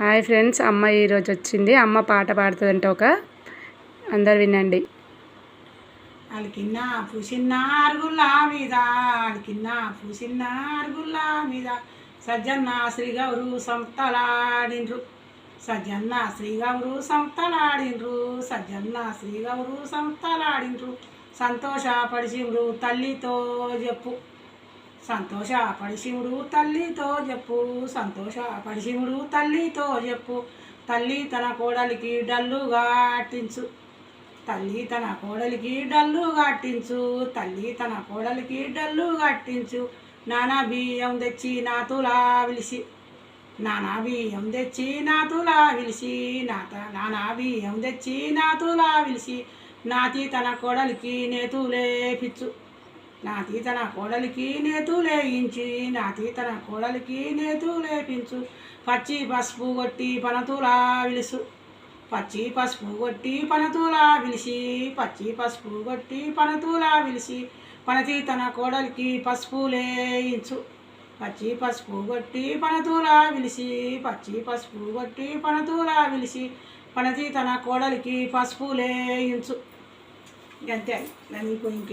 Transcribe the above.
Hi friends అమ్మ ఈరోజు వచ్చింది. అమ్మ పాట పాడుతుందంట ఒక. అందరు వినండి. అలికిన్న పూసిన్న అరుగుల మీద అలికిన్న పూసిన్న అరుగుల మీద సజ్జన్న శ్రీగౌరు సంతలాడిండ్రు. సజ్జన్న శ్రీగౌరు సంతలాడిండ్రు సజ్జన్న శ్రీగౌరు సంతలాడిండ్రు. సంతోషపడి తల్లితో చెప్పు. సంతోష పడిశివుడు తల్లితో చెప్పు సంతోష పడిశివుడు తల్లితో చెప్పు. తల్లి తన కోడలికి డల్లుగా అట్టించు తల్లి తన కోడలికి డల్లు కట్టించు తల్లి తన కోడలికి డల్లు కట్టించు నానా బియ్యం తెచ్చి నాతులా విలిసి. నానా బియ్యం తెచ్చి నాతులా విలిసి. నాత నానా బియ్యం తెచ్చి నాతులా విలిసి. నాతి తన కోడలికి నా నాతి తన కోడలికి నేతులేయించి నాతి తన కోడలికి నేతులేపించు పచ్చి పసుపు కొట్టి పనతులా విలుసు. పచ్చి పసుపు కొట్టి పనతులా విలిసి పచ్చి పసుపు కొట్టి పనతులా విలిసి పనతి తన కోడలికి పసుపు లేయించు. పచ్చి పసుపు కొట్టి పనతులా విలిసి పచ్చి పసుపు కొట్టి పనతులా విలిసి పనతి తన కోడలికి పసుపు లేయించు. అంతే నాకు ఇంకే